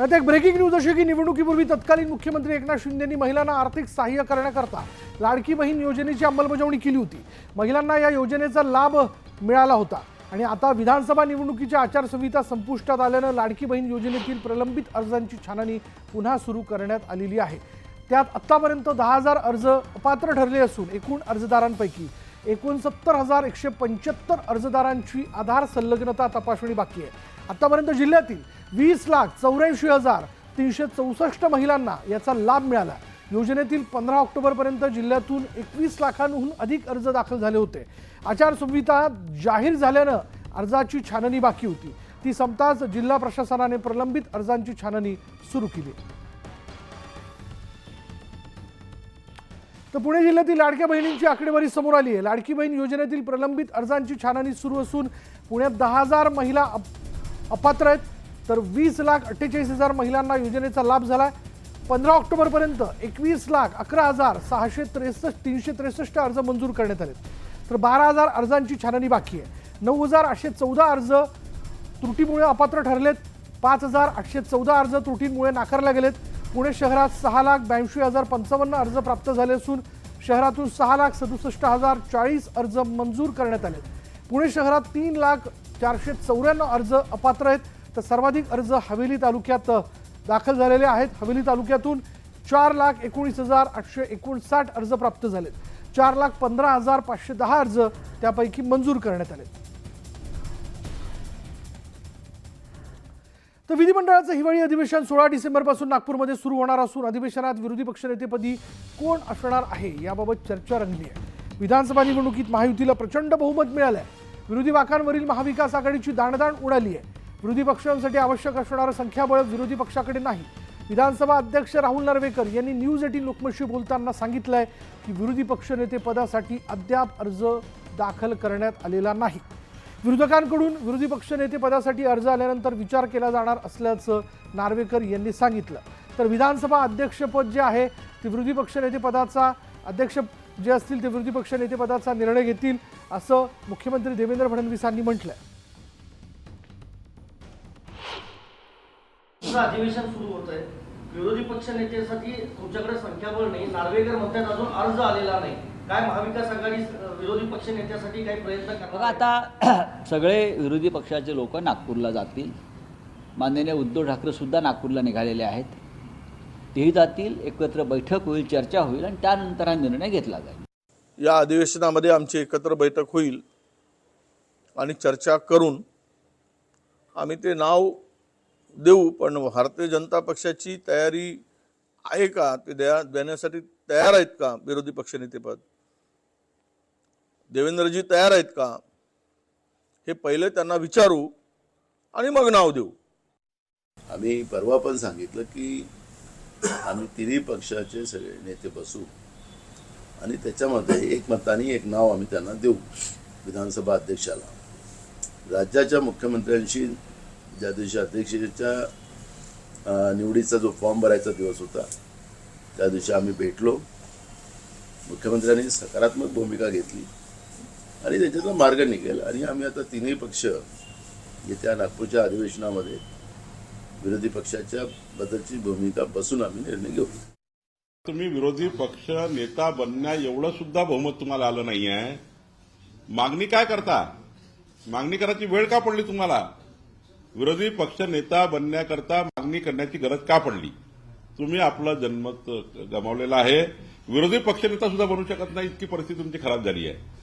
आता एक breaking news अशी की निवडणुकीपूर्वी तत्कालीन मुख्यमंत्री एकनाथ शिंदेंनी महिलांना आर्थिक सहाय्य करण्याकरता लाडकी बहीण योजनेची अंमलबजावणी केली होती. महिलांना या योजनेचा लाभ मिळाला होता. आणि आता विधानसभा निवडणुकीच्या आचारसंहिता संपुष्टात आल्यानं लाडकी बहीण योजनेतील प्रलंबित अर्जांची छाननी पुन्हा सुरू करण्यात आलेली आहे. त्यात आत्तापर्यंत दहा हजार अर्ज अपात्र ठरले असून एकूण अर्जदारांपैकी एकोणसत्तर हजार एकशे पंच्याहत्तर अर्जदारांची आधार संलग्नता तपासणी बाकी आहे. आतापर्यंत जिल्ह्यातील वीस लाख चौऱ्याऐंशी हजार तीनशे चौसष्ट महिलांना याचा लाभ मिळाला. योजनेतील पंधरा ऑक्टोबरपर्यंत जिल्ह्यातून एकवीस लाखांहून अधिक अर्ज दाखल झाले होते. आचारसंहिता जाहीर झाल्यानं अर्जाची छाननी बाकी होती. ती संपताच जिल्हा प्रशासनाने प्रलंबित अर्जांची छाननी सुरू केली. तर पुणे जिल्ह्यातील लाडक्या बहिणींची आकडेवारी समोर आली आहे. लाडकी बहीण योजनेतील प्रलंबित अर्जांची छाननी सुरू असून पुण्यात दहा हजार महिला अपात्र आहेत. तर वीस लाख अठ्ठेचाळीस हजार महिलांना योजनेचा लाभ झाला आहे पंधरा ऑक्टोबरपर्यंत एकवीस लाख अकरा हजार सहाशे त्रेसष्ट तीनशे त्रेसष्ट अर्ज मंजूर करण्यात आले तर बारा हजार अर्जांची छाननी बाकी आहे. नऊ हजार आठशे चौदा अर्ज त्रुटीमुळे अपात्र ठरलेत. पाच हजार आठशे चौदा अर्ज त्रुटींमुळे नाकारले गेलेत. पुणे शहरात सहा लाख ब्याऐंशी हजार पंचावन्न अर्ज प्राप्त झाले असून शहरातून सहा लाख सदुसष्ट हजार चाळीस अर्ज मंजूर करण्यात आले पुणे शहरात तीन लाख चारशे चौऱ्याण्णव अर्ज अपात्र आहेत. तर सर्वाधिक अर्ज हवेली तालुक्यात दाखल झालेले आहेत. हवेली तालुक्यातून चार लाख एकोणीस हजार आठशे एकोणसाठ अर्ज प्राप्त झालेत. चार लाख पंधरा हजार पाचशे दहा अर्ज त्यापैकी मंजूर करण्यात आले तर विधिमंडळाचं हिवाळी अधिवेशन सोळा डिसेंबरपासून नागपूरमध्ये सुरू होणार असून अधिवेशनात विरोधी पक्षनेतेपदी कोण असणार आहे याबाबत चर्चा रंगली आहे. विधानसभा निवडणुकीत महायुतीला प्रचंड बहुमत मिळालं आहे विरोधी वाकांवरील महाविकास आघाडीची दाणदाण उडाली आहे. विरोधी पक्षांसाठी आवश्यक असणारं संख्याबळ विरोधी पक्षाकडे नाही. विधानसभा अध्यक्ष राहुल नार्वेकर यांनी न्यूज एटीन लोकमतशी बोलताना सांगितलंय की विरोधी पक्षनेते पदासाठी अद्याप अर्ज दाखल करण्यात आलेला नाही. विरोधकांकडून विरोधी पक्षनेते पदासाठी अर्ज आल्यानंतर विचार केला जाणार असल्याचं नार्वेकर यांनी सांगितलं. तर विधानसभा अध्यक्षपद जे आहे ते विरोधी पक्षनेते पदाचा अध्यक्ष जे असतील ते विरोधी पक्षनेते पदाचा निर्णय घेतील. असं मुख्यमंत्री देवेंद्र फडणवीसांनी म्हटलंय. अधिवेशन सुरू होत आहे विरोधी पक्ष नेत्यासाठी तुमच्याकडे संख्याबळ नाही. नार्वेकर म्हणतात अजून अर्ज आलेला नाही. काय महाविकास आघाडी विरोधी पक्ष नेत्यासाठी काही प्रयत्न बघा करणार? आता सगळे विरोधी पक्षाचे लोक नागपूरला जातील. माननीय उद्धव ठाकरेसुद्धा नागपूरला निघालेले आहेत. तेही जातील एकत्र बैठक होईल चर्चा होईल आणि त्यानंतर हा निर्णय घेतला जाईल. या अधिवेशनामध्ये आमची एकत्र बैठक होईल आणि चर्चा करून आम्ही ते नाव देऊ पण भारतीय जनता पक्षाची तयारी आहे का? ते द्या देण्यासाठी तयार आहेत का विरोधी पक्षनेतेपद देवेंद्रजी तयार आहेत का? हे पहिले त्यांना विचारू आणि मग नाव देऊ. आम्ही परवा पण सांगितलं की आम्ही तिन्ही पक्षाचे सगळे नेते बसू. आणि त्याच्यामध्ये एक मताने एक नाव आम्ही त्यांना देऊ विधानसभा अध्यक्षाला. राज्याच्या मुख्यमंत्र्यांशी ज्या दिवशी अध्यक्षाच्या निवडीचा जो फॉर्म भरायचा दिवस होता त्या दिवशी आम्ही भेटलो. मुख्यमंत्र्यांनी सकारात्मक भूमिका घेतली आणि त्याच्यातला मार्ग निघेल. आणि आम्ही आता तिन्ही पक्ष येत्या नागपूरच्या अधिवेशनामध्ये विरोधी पक्षाच्या बद्दलची भूमिका बसून आम्ही निर्णय घेऊ. तुम्ही विरोधी पक्ष नेता बनण्या एवढं सुद्धा बहुमत तुम्हाला आलं नाही आहे मागणी काय करता? मागणी करायची वेळ का पडली तुम्हाला? विरोधी पक्ष नेता बनण्याकरता मागणी करण्याची गरज का पडली? तुम्ही आपला जन्मत गमावलेला आहे. विरोधी पक्षनेता सुद्धा बनू शकत नाही. इतकी परिस्थिती तुमची खराब झाली आहे.